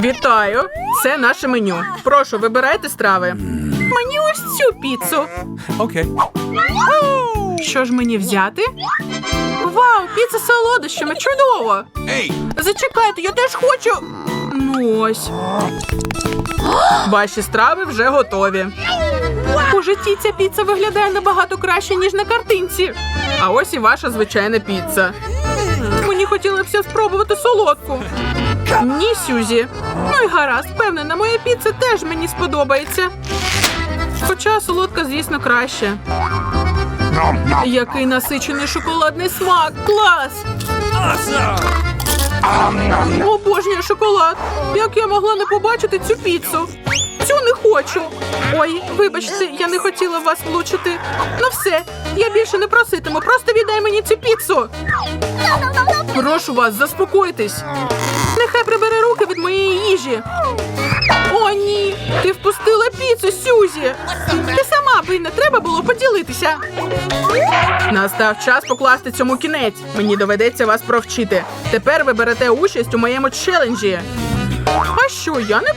Вітаю! Це наше меню. Прошу, вибирайте страви. Мені ось цю піцу. Okay. Що ж мені взяти? Вау, піца з солодощами, чудово! Hey. Зачекайте, я теж хочу. Ну ось. Ваші страви вже готові. У житті ця піца виглядає набагато краще, ніж на картинці. А ось і ваша звичайна піца. Мені хотілося спробувати солодку. Ні, Сюзі. Ну і гаразд, впевнена, моя піца теж мені сподобається. Хоча солодка, звісно, краще. Який насичений шоколадний смак! Клас! Обожнюю шоколад. Як я могла не побачити цю піцу? Цю не хочу. Ой, вибачте, я не хотіла вас влучити. Ну все, я більше не проситиму. Просто віддай мені цю піцу. Прошу вас, заспокойтесь. Нехай прибере руки від моєї їжі. О, ні! Ти впустила піцу, Сюзі! Ти сама винна, треба було поділитися. Настав час покласти цьому кінець. Мені доведеться вас провчити. Тепер ви берете участь у моєму челенджі. А що, я не